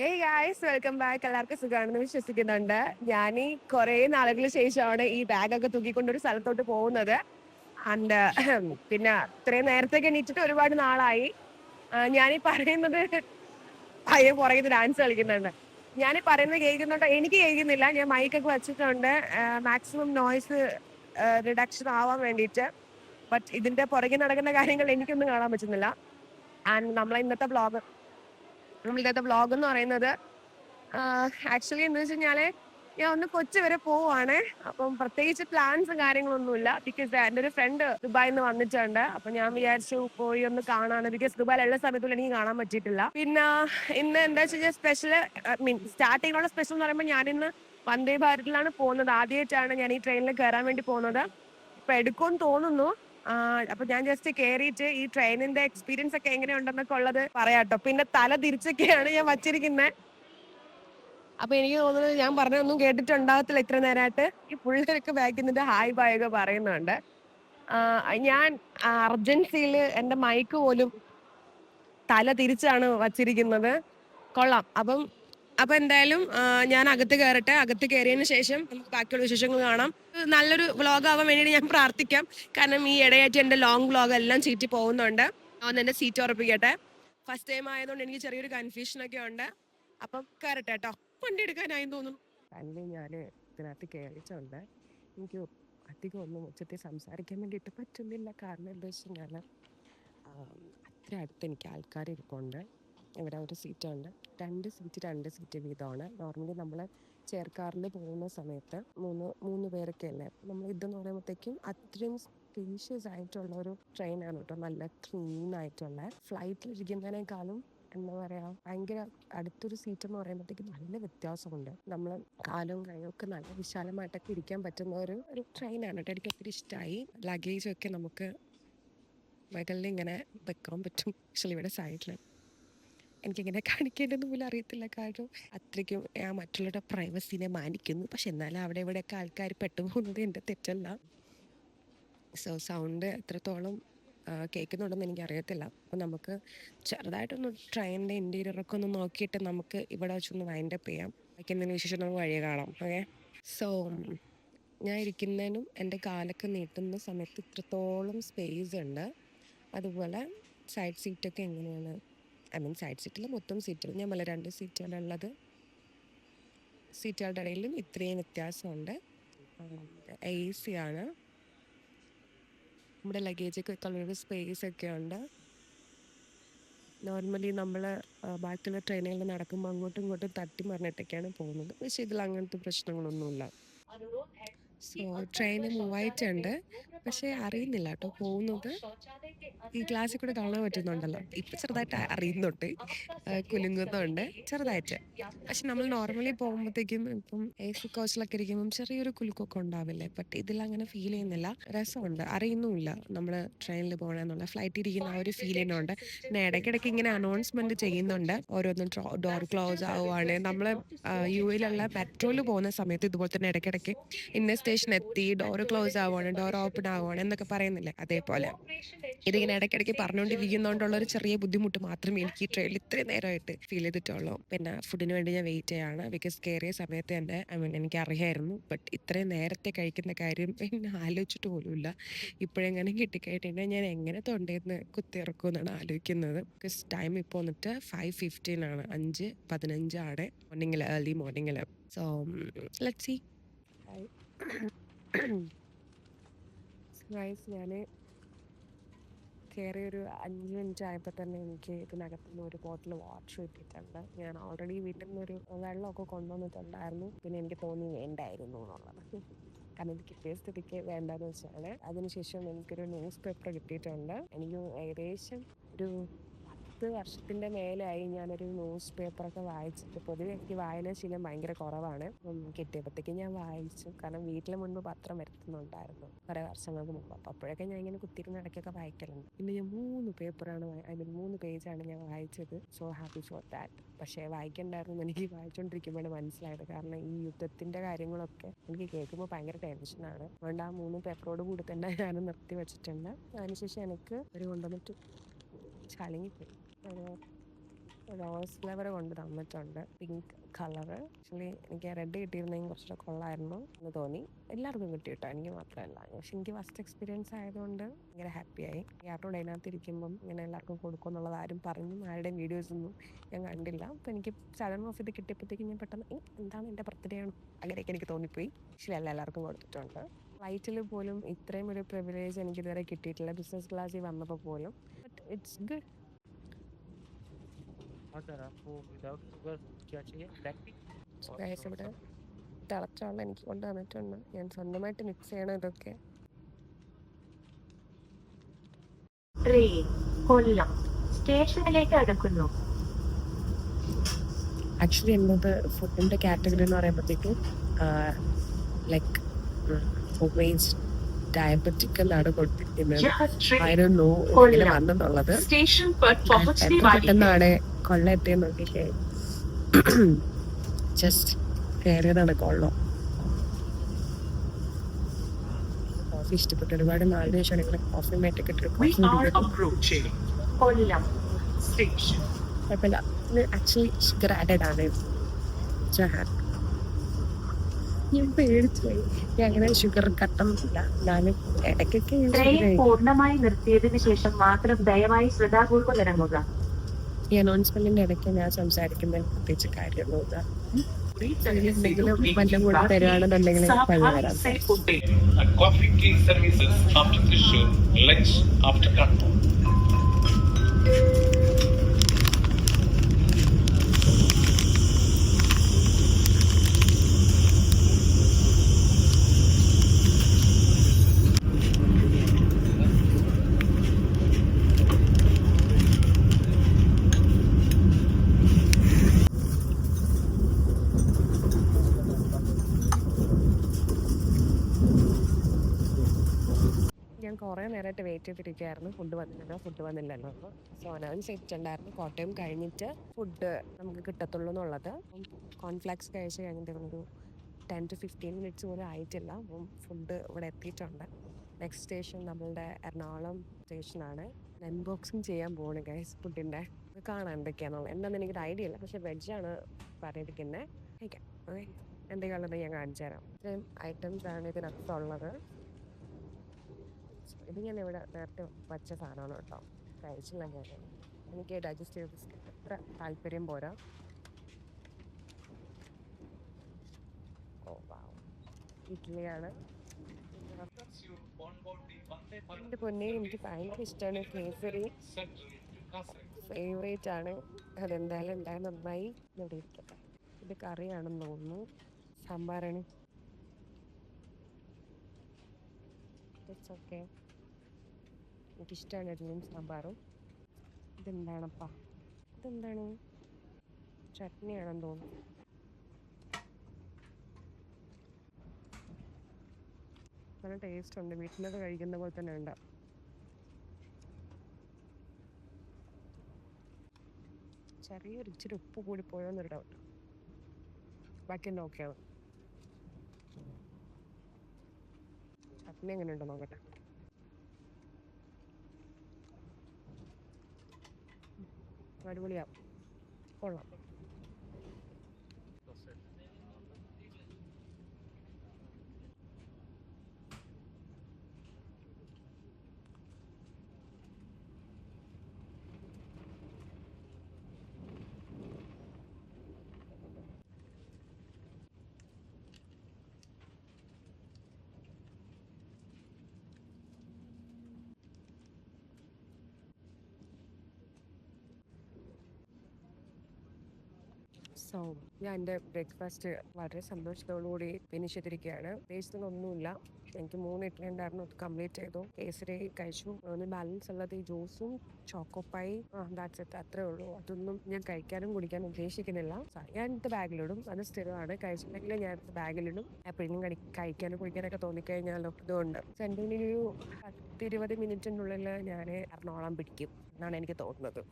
Hey guys welcome back എല്ലാവർക്കും സുഖമാണെന്ന് വിശ്വസിക്കുന്നുണ്ട്. ഞാൻ ഈ കുറേ നാളുകൾക്ക് ശേഷമാണ് ഈ ബാഗൊക്കെ തൂക്കിക്കൊണ്ട് ഒരു സ്ഥലത്തോട്ട് പോകുന്നത്. ആൻഡ് പിന്നെ ഇത്രയും നേരത്തേക്ക് എണീറ്റിട്ട് ഒരുപാട് നാളായി. ഈ പറയുന്നത് അയ്യോ പുറകിൽ ഡാൻസ് കളിക്കുന്നുണ്ട്. ഞാൻ പറയുന്നത് കേൾക്കുന്നുണ്ട്? എനിക്ക് കേൾക്കുന്നില്ല. ഞാൻ മൈക്കൊക്കെ വെച്ചിട്ടുണ്ട്. മാക്സിമം നോയ്സ് റിഡക്ഷൻ ആവാൻ വേണ്ടിയിട്ട്. ബട്ട് ഇതിന്റെ പുറകെ നടക്കുന്ന കാര്യങ്ങൾ എനിക്കൊന്നും കാണാൻ പറ്റുന്നില്ല. ആൻഡ് നമ്മളെ ഇന്നത്തെ ബ്ലോഗ് നമ്മൾ ഇന്നത്തെ വ്ളോഗ് എന്ന് പറയുന്നത് ആക്ച്വലി എന്ന് വെച്ച് കഴിഞ്ഞാൽ ഞാൻ ഒന്ന് കൊച്ചി വരെ പോവാണ് അപ്പം പ്രത്യേകിച്ച് പ്ലാൻസും കാര്യങ്ങളൊന്നുമില്ല. ബിക്കോസ് എന്റെ ഒരു ഫ്രണ്ട് ദുബായിൽ നിന്ന് വന്നിട്ടുണ്ട്. അപ്പൊ ഞാൻ വിചാരിച്ചു പോയി ഒന്ന് കാണാണ് ബിക്കോസ് ദുബായിലുള്ള സമയത്തുള്ള എനിക്ക് കാണാൻ പറ്റിയിട്ടില്ല. പിന്നെ ഇന്ന് എന്താ വെച്ച് കഴിഞ്ഞാൽ സ്പെഷ്യൽ മീൻ സ്റ്റാർട്ടിങ്ങിലുള്ള സ്പെഷ്യൽ എന്ന് പറയുമ്പോൾ ഞാൻ ഇന്ന് വന്ദേ ഭാരതിലാണ് പോകുന്നത്. ആദ്യമായിട്ടാണ് ഞാൻ ഈ ട്രെയിനിൽ കയറാൻ വേണ്ടി പോകുന്നത്. ഇപ്പൊ എടുക്കുമെന്ന് തോന്നുന്നു. അപ്പൊ ഞാൻ ജസ്റ്റ് കേറിയിട്ട് ഈ ട്രെയിനിന്റെ എക്സ്പീരിയൻസ് ഒക്കെ എങ്ങനെയുണ്ടെന്നൊക്കെ ഉള്ളത് പറയാട്ടോ. പിന്നെ തല തിരിച്ചൊക്കെയാണ് ഞാൻ വച്ചിരിക്കുന്നത് അപ്പൊ എനിക്ക് തോന്നുന്നത് ഞാൻ പറഞ്ഞൊന്നും കേട്ടിട്ടുണ്ടാകത്തില്ല ഇത്ര നേരമായിട്ട് ഈ പുള്ളിയൊക്കെ ബാക്കിൽ ഹായ് ബായ് ഒക്കെ പറയുന്നുണ്ട്. ഞാൻ അർജൻസിയിൽ എന്റെ മൈക്ക് പോലും തല തിരിച്ചാണ് വച്ചിരിക്കുന്നത്. കൊള്ളാം. അപ്പം അപ്പൊ എന്തായാലും ഞാൻ അകത്ത് കയറട്ടെ അകത്ത് കയറിയതിനു ശേഷം നമുക്ക് ബാക്കിയുള്ള വിശേഷങ്ങൾ കാണാം. നല്ലൊരു വ്ളോഗ് ആവാൻ വേണ്ടിയിട്ട് ഞാൻ പ്രാർത്ഥിക്കാം. കാരണം ഈ ഇടയായിട്ട് എന്റെ ലോങ് വ്ളോഗ് എല്ലാം ചീറ്റി പോകുന്നുണ്ട്. ഒന്ന് എന്റെ സീറ്റ് ഉറപ്പിക്കട്ടെ. ഫസ്റ്റ് ടൈം ആയതുകൊണ്ട് എനിക്ക് ചെറിയൊരു കൺഫ്യൂഷൻ ഒക്കെ ഉണ്ട്. അപ്പം കയറട്ടെ കേട്ടോ വണ്ടി എടുക്കാനായി തോന്നുന്നു. തന്നെ ഞാൻ ഇതിനകത്ത് കയറിച്ചുണ്ട് എനിക്ക് അധികം ഒന്നും ഉച്ചത്തിൽ സംസാരിക്കാൻ വേണ്ടിയിട്ട് പറ്റുന്നില്ല. കാരണം എന്താ വെച്ച് കഴിഞ്ഞാൽ അത്ര അടുത്ത് എനിക്ക് ആൾക്കാർ ഇരിപ്പുണ്ട് ഇവിടെ ഒരു സീറ്റുണ്ട്. രണ്ട് സീറ്റ് രണ്ട് സീറ്റ് വീതമാണ്. നോർമലി നമ്മൾ ചേർക്കാറിൽ പോകുന്ന സമയത്ത് മൂന്ന് മൂന്ന് പേരൊക്കെ അല്ലേ നമ്മൾ ഇതെന്ന് പറയുമ്പോഴത്തേക്കും അത്രയും സ്പേഷ്യസ് ആയിട്ടുള്ള ഒരു ട്രെയിനാണ് കേട്ടോ. നല്ല ക്ലീൻ ആയിട്ടുള്ള. ഫ്ലൈറ്റിൽ ഇരിക്കുന്നതിനേക്കാളും എന്താ പറയാ ഭയങ്കര അടുത്തൊരു സീറ്റ് എന്ന് പറയുമ്പോഴത്തേക്കും നല്ല വ്യത്യാസമുണ്ട്. നമ്മൾ കാലും കൈയും ഒക്കെ നല്ല വിശാലമായിട്ടൊക്കെ ഇരിക്കാൻ പറ്റുന്ന ഒരു ഒരു ട്രെയിനാണ് കേട്ടോ. എനിക്ക് ഒത്തിരി ഇഷ്ടമായി ലഗേജൊക്കെ നമുക്ക് മുകളിൽ ഇങ്ങനെ വെക്കാൻ പറ്റും. ആക്ച്വലി ഇവിടെ സൈഡിൽ എനിക്കിങ്ങനെ കാണിക്കേണ്ടതെന്ന് പോലും അറിയത്തില്ല. കാരണം അത്രയ്ക്കും ഞാൻ മറ്റുള്ളവരുടെ പ്രൈവസിനെ മാനിക്കുന്നു. പക്ഷെ എന്നാലും അവിടെ ഇവിടെയൊക്കെ ആൾക്കാർ പെട്ടുപോകുന്നത് എന്റെ തെറ്റല്ല. സോ സൗണ്ട് എത്രത്തോളം കേൾക്കുന്നുണ്ടെന്ന് എനിക്ക് അറിയത്തില്ല അപ്പോൾ നമുക്ക് ചെറുതായിട്ടൊന്ന് ട്രെയിനിന്റെ ഇന്റീരിയറൊക്കെ ഒന്ന് നോക്കിയിട്ട് നമുക്ക് ഇവിടെ വെച്ചൊന്ന് വൈൻഡ് അപ്പ് ചെയ്യാം. ബാക്കി എന്തെങ്കിലും വിശേഷം നമുക്ക് വഴിയെ കാണാം. ഓക്കെ സോ ഞാൻ ഇരിക്കുന്നതിനും എന്റെ കാലൊക്കെ നീട്ടുന്ന സമയത്ത് ഇത്രത്തോളം സ്പേസ് ഉണ്ട്. അതുപോലെ സൈഡ് സീറ്റൊക്കെ എങ്ങനെയാണ് ഐ മീൻ സൈഡ് സീറ്റിൽ മൊത്തം സീറ്റുകൾ ഞാൻ പല രണ്ട് സീറ്റുകളുള്ളത്. സീറ്റുകളുടെ ഇടയിലും ഇത്രയും വ്യത്യാസമുണ്ട്. എ സി ആണ്. നമ്മുടെ ലഗേജൊക്കെ വെക്കാനുള്ള സ്പേസ് ഒക്കെ ഉണ്ട്. നോർമലി നമ്മൾ ബാക്കിയുള്ള ട്രെയിനുകളിൽ നടക്കുമ്പോൾ അങ്ങോട്ടും ഇങ്ങോട്ടും തട്ടി മറിഞ്ഞിട്ടൊക്കെയാണ് പോകുന്നത്. പക്ഷേ ഇതിൽ അങ്ങനത്തെ പ്രശ്നങ്ങളൊന്നുമില്ല. സോ ട്രെയിൻ മൂവായിട്ടുണ്ട് പക്ഷേ അറിയുന്നില്ല കേട്ടോ പോകുന്നത്. ഈ ക്ലാസ്സിൽ കൂടെ കാണാൻ പറ്റുന്നുണ്ടല്ലോ. ഇപ്പം ചെറുതായിട്ട് അറിയുന്നുണ്ട്. കുലുങ്ങുന്നുണ്ട്. ചെറുതായിട്ട്. പക്ഷെ നമ്മൾ നോർമലി പോകുമ്പോഴത്തേക്കും ഇപ്പം എ സി കോച്ചിലൊക്കെ ഇരിക്കുമ്പം ചെറിയൊരു കുലുക്കൊക്കെ ഉണ്ടാവില്ലേ? ബട്ട് ഇതിൽ അങ്ങനെ ഫീൽ ചെയ്യുന്നില്ല. രസമുണ്ട്. അറിയുന്നുമില്ല നമ്മൾ ട്രെയിനിൽ പോകണമെന്നുള്ള. ഫ്ലൈറ്റ് ഇരിക്കുന്ന ആ ഒരു ഫീൽ ചെയ്യുന്നുണ്ട് പിന്നെ ഇടയ്ക്കിടയ്ക്ക് ഇങ്ങനെ അനൗൺസ്മെന്റ് ചെയ്യുന്നുണ്ട്. ഓരോന്നും ഡോർ ക്ലോസ് ആവുകയാണ്. നമ്മൾ യു എയിലുള്ള മെട്രോയിൽ പോകുന്ന സമയത്ത് ഇതുപോലെ തന്നെ ഇടയ്ക്കിടയ്ക്ക് ഇന്ന സ്റ്റേഷൻ എത്തി ഡോർ ക്ലോസ് ആവുകയാണ് ഡോർ ഓപ്പൺ ആവുകയാണ് എന്നൊക്കെ പറയുന്നില്ല? അതേപോലെ. ഇതിങ്ങനെ ഇടയ്ക്കിടയ്ക്ക് പറഞ്ഞുകൊണ്ടിരിക്കുന്നതുകൊണ്ടുള്ള ഒരു ചെറിയ ബുദ്ധിമുട്ട് മാത്രമേ എനിക്ക് ഈ ട്രെയിനിൽ ഇത്രയും നേരമായിട്ട് ഫീൽ ചെയ്തിട്ടുള്ളൂ. പിന്നെ ഫുഡിന് വേണ്ടി ഞാൻ വെയിറ്റ് ചെയ്യാണ്. ബിക്കോസ് കയറിയ സമയത്ത് തന്നെ ഐ മീൻ എനിക്ക് അറിയായിരുന്നു ബട്ട് ഇത്രയും നേരത്തെ കഴിക്കുന്ന കാര്യം പിന്നെ ആലോചിച്ചിട്ട് പോലുമില്ല ഇപ്പോഴെങ്ങനെ കിട്ടിക്കഴിഞ്ഞാൽ ഞാൻ എങ്ങനെ തൊണ്ടേന്ന് കുത്തിയിറക്കുമെന്നാണ് ആലോചിക്കുന്നത്. ബിക്കോസ് ടൈം ഇപ്പോൾ വന്നിട്ട് ഫൈവ് ഫിഫ്റ്റീൻ ആണ്. അഞ്ച് പതിനഞ്ചാണ് മോർണിംഗിൽ ഏർലി മോർണിംഗിൽ സോ ലെറ്റ് സി ഗൈസ് ഞാൻ കയറി ഒരു അഞ്ച് മിനിറ്റ് ആയപ്പോൾ തന്നെ എനിക്ക് ഇതിനകത്ത് നിന്ന് ഒരു ബോട്ടിൽ വാട്ടർ കിട്ടിയിട്ടുണ്ട്. ഞാൻ ഓൾറെഡി വീട്ടിൽ നിന്നൊരു വെള്ളമൊക്കെ കൊണ്ടുവന്നിട്ടുണ്ടായിരുന്നു. പിന്നെ എനിക്ക് തോന്നി വേണ്ടായിരുന്നു എന്നുള്ളത്. കാരണം എനിക്ക് കിട്ടിയ സ്ഥിതിക്ക് വേണ്ടെന്ന് വെച്ചാൽ അതിനുശേഷം എനിക്കൊരു ന്യൂസ് പേപ്പർ കിട്ടിയിട്ടുണ്ട്. എനിക്ക് ഏകദേശം ഒരു പത്ത് വർഷത്തിന്റെ മേലെയായി ഞാനൊരു ന്യൂസ് പേപ്പറൊക്കെ വായിച്ചിട്ട് പൊതുവെ എനിക്ക് വായനാശീലം ഭയങ്കര കുറവാണ്. കിട്ടിയപ്പോഴത്തേക്ക് ഞാൻ വായിച്ചു. കാരണം വീട്ടിൽ മുൻപ് പത്രം വരുത്തുന്നുണ്ടായിരുന്നു കുറേ വർഷങ്ങൾക്ക് മുമ്പ്. അപ്പോൾ അപ്പോഴൊക്കെ ഞാൻ ഇങ്ങനെ കുത്തിരി ഇടയ്ക്കൊക്കെ വായിക്കലുണ്ട്. പിന്നെ ഞാൻ മൂന്ന് പേപ്പറാണ് ഐ മീൻ മൂന്ന് പേജാണ് ഞാൻ വായിച്ചത്. സോ ഹാപ്പി ഫോർ ദാറ്റ് പക്ഷേ വായിക്കണ്ടായിരുന്നു എനിക്ക് വായിച്ചുകൊണ്ടിരിക്കുമ്പോഴാണ് മനസ്സിലായത്. കാരണം ഈ യുദ്ധത്തിന്റെ കാര്യങ്ങളൊക്കെ എനിക്ക് കേൾക്കുമ്പോൾ ഭയങ്കര ടെൻഷനാണ് അതുകൊണ്ട് ആ മൂന്ന് പേപ്പറോട് കൂടി തന്നെ ഞാൻ നിർത്തി വെച്ചിട്ടുണ്ട്. അതിനുശേഷം എനിക്ക് ഒരു കൊണ്ടുവന്നിട്ട് ചളിങ്ങിപ്പോയി. റോസ് ഫ്ലേവർ കൊണ്ട് തന്നിട്ടുണ്ട്. പിങ്ക് കളർ ആക്ച്വലി എനിക്ക് റെഡ് കിട്ടിയിരുന്നെങ്കിൽ കുറച്ചുകൂടെ കൊള്ളായിരുന്നു എന്ന് തോന്നി. എല്ലാവർക്കും കിട്ടി കേട്ടോ. എനിക്ക് മാത്രമല്ല. പക്ഷെ എനിക്ക് ഫസ്റ്റ് എക്സ്പീരിയൻസ് ആയതുകൊണ്ട് ഭയങ്കര ഹാപ്പിയായി ആരോട് അതിനകത്ത് ഇരിക്കുമ്പം ഇങ്ങനെ എല്ലാവർക്കും കൊടുക്കും എന്നുള്ളത് ആരും പറഞ്ഞു. ആരുടെയും വീഡിയോസ് ഒന്നും ഞാൻ കണ്ടില്ല. അപ്പോൾ എനിക്ക് സഡൻ ഓഫ് ഇത് കിട്ടിയപ്പോഴത്തേക്കും ഞാൻ പെട്ടെന്ന് "ഏയ്, എന്താണ് എന്റെ ബർത്ത്ഡേ ആണ്? അങ്ങനെയൊക്കെ എനിക്ക് തോന്നിപ്പോയി. പക്ഷേ അല്ല എല്ലാവർക്കും കൊടുത്തിട്ടുണ്ട്. ഫ്ലൈറ്റിൽ പോലും ഇത്രയും ഒരു പ്രിവിലേജ് എനിക്ക് ഇതുവരെ കിട്ടിയിട്ടില്ല. ബിസിനസ് ക്ലാസ്സിൽ വന്നപ്പോൾ പോലും. ബട്ട് ഇറ്റ്സ് ഗുഡ് अगर आपको विदाउट शुगर क्या चाहिए ब्लैक टी और ഗൈസ് थोड़ा ഇവിടെ सा തിളച്ച വെള്ളം എനിക്ക് കൊണ്ട് തന്നിട്ടുണ്ട് ഞാൻ സ്വന്തമായിട്ട് മിക്സ് ചെയ്യണം ഇതൊക്കെ ട്രെയിൻ കൊല്ലം സ്റ്റേഷനിലേക്ക് അടുക്കുന്നു ആക്ച്വലി എന്നത് ഫുഡിൻ്റെ കാറ്റഗറി എന്ന് പറയുമ്പോഴത്തേക്കും ലൈക്ക് ഒബേസ് ഡയബറ്റിക് എന്നാണ് കൊടുത്തിരിക്കുന്നത് यह ट्रेन ആരും നോ ഇങ്ങനെ കൊല്ലം. വന്നെന്നുള്ളത് स्टेशन पर पहुंचने എത്ര वाली है പെട്ടെന്നാണ് കൊള്ള എത്തിയെന്ന് നോക്കിക്കേ. ജസ്റ്റ് കയറിയതാണ് കൊള്ളം. കോഫി ഇഷ്ടപ്പെട്ടു. ഒരുപാട് നാല് ശേഷം നിങ്ങൾ കോഫി മേറ്റൊക്കെ കുഴപ്പമില്ല. ഇത് ആക്ച്വലി ഷുഗർ ആഡഡ് ആണ്. ഞാൻ പേടിച്ചു പോയി. ഞാൻ അങ്ങനെ ഷുഗർ ഇടയ്ക്കൊക്കെ. പൂർണമായി നിർത്തിയതിനു ശേഷം മാത്രം ദയവായി ശ്രദ്ധാപൂർവം ഇറങ്ങുക ഈ അനൗൺസ്മെന്റിന്റെ ഇടയ്ക്ക് ഞാൻ സംസാരിക്കുമ്പോൾ പ്രത്യേകിച്ച് കാര്യമൊന്നുമില്ല. എന്തെങ്കിലും വല്ലതും കൂടെ തരുവാണെന്നുണ്ടെങ്കിൽ services ആഫ്റ്റർ വെയിറ്റ് ഫുഡ് വന്നില്ല ഫുഡ് വന്നില്ലല്ലോ. സോ അനൗൺസ് ചെയ്തിട്ടുണ്ടായിരുന്നു കോട്ടയം കഴിഞ്ഞിട്ട് ഫുഡ് നമുക്ക് കിട്ടത്തുള്ളൂ എന്നുള്ളത്. കോൺഫ്ലാക്സ് കഴിച്ച് കഴിഞ്ഞിട്ട് ഒരു ടെൻ ടു ഫിഫ്റ്റീൻ മിനിറ്റ്സ് പോലും ആയിട്ടില്ല. അപ്പം ഫുഡ് ഇവിടെ എത്തിയിട്ടുണ്ട്. നെക്സ്റ്റ് സ്റ്റേഷൻ നമ്മളുടെ എറണാകുളം സ്റ്റേഷനാണ് അൺബോക്സിങ് ചെയ്യാൻ പോകണം ഗൈസ് ഫുഡിന്റെ കാണാൻ എന്തൊക്കെയാണെന്നുള്ളത് എന്താണെന്ന് എനിക്കൊരു ഐഡിയ ഇല്ല. പക്ഷേ വെജാണ് പറഞ്ഞിരിക്കുന്നത് ഓക്കെ എന്തൊക്കെയുള്ളത് ഞാൻ കാണിച്ചു തരാം ഇത്രയും ഐറ്റംസ് ആണ് ഇതിനകത്തുള്ളത്. ഇത് ഞാൻ ഇവിടെ നേരത്തെ വച്ച സാധനമാണ് കേട്ടോ. കഴിച്ചില്ല ഞാൻ എനിക്ക് ഡൈജസ്റ്റീവ് ബിസ്ക്കറ്റ് അത്ര താല്പര്യം പോരാ. ഓ വാവ് ഇഡ്ഡലിയാണ് എന്റെ പൊന്നെ എനിക്ക് ഭയങ്കര ഇഷ്ടമാണ് കേസരി. ഫേവറേറ്റ് ആണ്. അതെന്തായാലും എന്തായാലും നന്നായി ഇവിടെ ഇരിക്കട്ടെ. ഇത് കറിയാണെന്ന് തോന്നുന്നു. സാമ്പാറാണ്. ഇറ്റ്സ് ഓക്കെ എനിക്കിഷ്ടമാണ് ഇഡ്ഡലിയും സാമ്പാറും. ഇതെന്താണപ്പാ? ഇതെന്താണ്? ചട്നിയാണെന്ന് തോന്നുന്നു. നല്ല ടേസ്റ്റ് ഉണ്ട് വീട്ടിലൊക്കെ കഴിക്കുന്ന പോലെ തന്നെ ഉണ്ട് ചെറിയൊരു ഇച്ചിരി ഉപ്പ് കൂടി പോയോന്നൊരു ഡൗട്ട് ബാക്കിയെല്ലാം ഓക്കെയാണ് ചട്നി എങ്ങനെ ഉണ്ടോ നോക്കട്ടെ. അടിപൊളിയാ കൊള്ളാം. സോ ഞാൻ എന്റെ ബ്രേക്ക്ഫാസ്റ്റ് വളരെ സന്തോഷത്തോടുകൂടി ഫിനിഷ് ചെയ്തിരിക്കുകയാണ്. ടേസ്റ്റ് ഒന്നുമില്ല എനിക്ക് മൂന്ന് ഇഡ്ഡലി ഉണ്ടായിരുന്നു. അത് കംപ്ലീറ്റ് ചെയ്തു. കേസരി കഴിച്ചു. ഒന്ന് ബാലൻസ് ഉള്ളത് ഈ ജ്യൂസും ചോക്കോപ്പായി ദാറ്റ്സ് ഇറ്റ് അത്രേ ഉള്ളൂ. അതൊന്നും ഞാൻ കഴിക്കാനും കുടിക്കാനും ഉദ്ദേശിക്കുന്നില്ല. ഞാൻ ഇത് ബാഗിലിടും. അത് സ്ഥിരമാണ്. കഴിച്ചിട്ടുണ്ടെങ്കിൽ ഞാൻ ഇത് ബാഗിലിടും. എപ്പോഴെങ്കിലും കഴി കഴിക്കാനും കുടിക്കാനൊക്കെ തോന്നിക്കഴിഞ്ഞാലോ ഇതുകൊണ്ട് സെന്റിനൊരു ഒരു പത്ത് ഇരുപത് മിനിറ്റിനുള്ളിൽ ഞാൻ എറണാകുളം പിടിക്കും. എന്നാണ് എനിക്ക് തോന്നുന്നത്.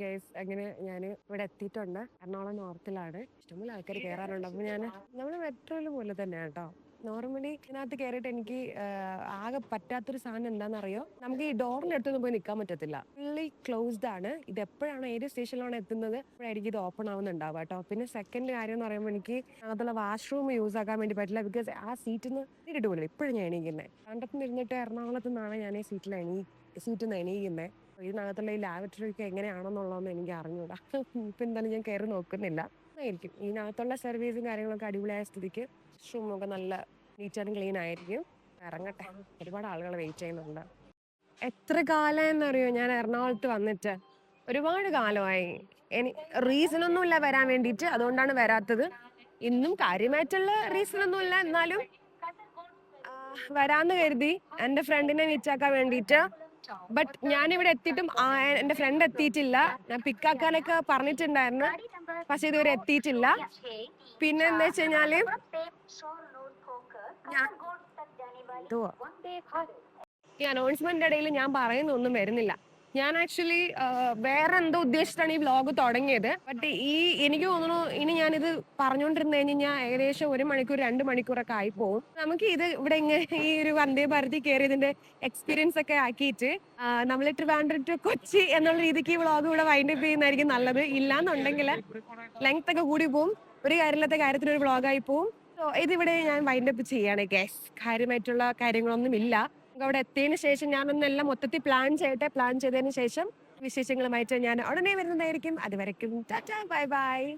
ഗൈസ് അങ്ങനെ ഞാൻ ഇവിടെ എത്തിയിട്ടുണ്ട്. എറണാകുളം നോർത്തിലാണ്. ഇഷ്ടംപോലെ ആൾക്കാർ കയറാറുണ്ട് അപ്പൊ ഞാൻ നമ്മൾ മെട്രോയിൽ പോലെ തന്നെ കേട്ടോ നോർമലി ഇതിനകത്ത് കയറിയിട്ട് എനിക്ക് ആകെ പറ്റാത്തൊരു സാധനം എന്താണെന്നറിയോ നമുക്ക് ഈ ഡോറിന്റെ അടുത്തൊന്നും പോയി നിൽക്കാൻ പറ്റത്തില്ല. ഫുള്ളി ക്ലോസ്ഡ് ആണ്. ഇത് എപ്പോഴാണോ ഏത് സ്റ്റേഷനിലാണ് എത്തുന്നത് അപ്പോഴായിരിക്കും ഇത് ഓപ്പൺ ആവുന്നുണ്ടാവുക കേട്ടോ പിന്നെ സെക്കൻഡ് കാര്യം എന്ന് പറയുമ്പോൾ എനിക്ക് അതിനകത്തുള്ള വാഷ്റൂം യൂസ് ആക്കാൻ വേണ്ടി പറ്റില്ല. ബിക്കോസ് ആ സീറ്റിൽ നിന്ന് നീട്ടിട്ട് പോലും ഇപ്പോഴും ഞാൻ എണീക്കുന്നത് കണ്ടത്തിൽ ഇരുന്നിട്ട് എറണാകുളത്ത് നിന്നാണ് ഞാൻ ഈ സീറ്റിൽ എണീ സീറ്റിൽ നിന്ന് എണീക്കുന്നത് ഇതിനകത്തുള്ള ഈ ലാബറട്ടറി ഒക്കെ എങ്ങനെയാണെന്നുള്ളതൊന്നും എനിക്ക് അറിഞ്ഞൂടാ. ഇപ്പം എന്തായാലും ഞാൻ കയറി നോക്കുന്നില്ല. ആയിരിക്കും. ഇതിനകത്തുള്ള സർവീസും കാര്യങ്ങളൊക്കെ അടിപൊളിയായ സ്ഥിതിക്ക് റൂമൊക്കെ നല്ല നീറ്റ് ആൻഡ് ക്ലീൻ ആയിരിക്കും. ഇറങ്ങട്ടെ. ഒരുപാട് ആളുകൾ വെയിറ്റ് ചെയ്യുന്നുണ്ട്. എത്ര കാലം എന്നറിയോ ഞാൻ എറണാകുളത്ത് വന്നിട്ട് ഒരുപാട് കാലമായി. എനി റീസൺ ഒന്നുമില്ല വരാൻ വേണ്ടിയിട്ട്. അതുകൊണ്ടാണ് വരാത്തത്. ഇന്നും കാര്യമായിട്ടുള്ള റീസൺ ഒന്നുമില്ല. എന്നാലും വരാന്ന് കരുതി. എന്റെ ഫ്രണ്ടിനെ മീറ്റാക്കാൻ വേണ്ടിയിട്ട് ബട്ട് ഞാൻ ഇവിടെ എത്തിയിട്ടും എന്റെ ഫ്രണ്ട് എത്തിയിട്ടില്ല. ഞാൻ പിക്കാക്കാനൊക്കെ പറഞ്ഞിട്ടുണ്ടായിരുന്നു. പക്ഷെ ഇതുവരെ എത്തിയിട്ടില്ല. പിന്നെ എന്താ വെച്ച് കഴിഞ്ഞാൽ ഈ അനൗൺസ്മെന്റ് ഇടയിൽ ഞാൻ പറയുന്നൊന്നും വരുന്നില്ല. ഞാൻ ആക്ച്വലി വേറെ എന്തോ ഉദ്ദേശിച്ചിട്ടാണ് ഈ വ്ലോഗ് തുടങ്ങിയത്. ബട്ട് ഈ എനിക്ക് തോന്നുന്നു ഇനി ഞാനിത് പറഞ്ഞുകൊണ്ടിരുന്നു കഴിഞ്ഞാൽ ഏകദേശം ഒരു മണിക്കൂർ രണ്ട് മണിക്കൂറൊക്കെ ആയി പോകും നമുക്ക് ഇത് ഇവിടെ ഇങ്ങനെ ഈ ഒരു വന്ദേ ഭാരതി കയറിയതിന്റെ എക്സ്പീരിയൻസ് ഒക്കെ ആക്കിയിട്ട് നമ്മൾ ട്രിവാൻഡ്രം ടു കൊച്ചി എന്നുള്ള രീതിക്ക് ഈ വ്ളോഗ് ഇവിടെ വൈൻഡ് അപ്പ് ചെയ്യുന്നതായിരിക്കും നല്ലത്. ഇല്ലാന്നുണ്ടെങ്കിൽ ലെങ്ത് ഒക്കെ കൂടി പോവും. ഒരു കാര്യമില്ലാത്ത കാര്യത്തിൽ ഒരു വ്ളോഗായി സോ ഇതിവിടെ ഞാൻ വൈൻഡപ്പ് ചെയ്യാണ് ഗസ് കാര്യമായിട്ടുള്ള കാര്യങ്ങളൊന്നും ഇല്ല അവിടെ എത്തിയതിന് ശേഷം ഞാനൊന്നെല്ലാം മൊത്തത്തിൽ പ്ലാൻ ചെയ്യട്ടെ. പ്ലാൻ ചെയ്തതിന് ശേഷം വിശേഷങ്ങളുമായിട്ട് ഞാൻ ഉടനെ വരുന്നതായിരിക്കും. അതുവരെക്കും ടാറ്റാ. Bye bye.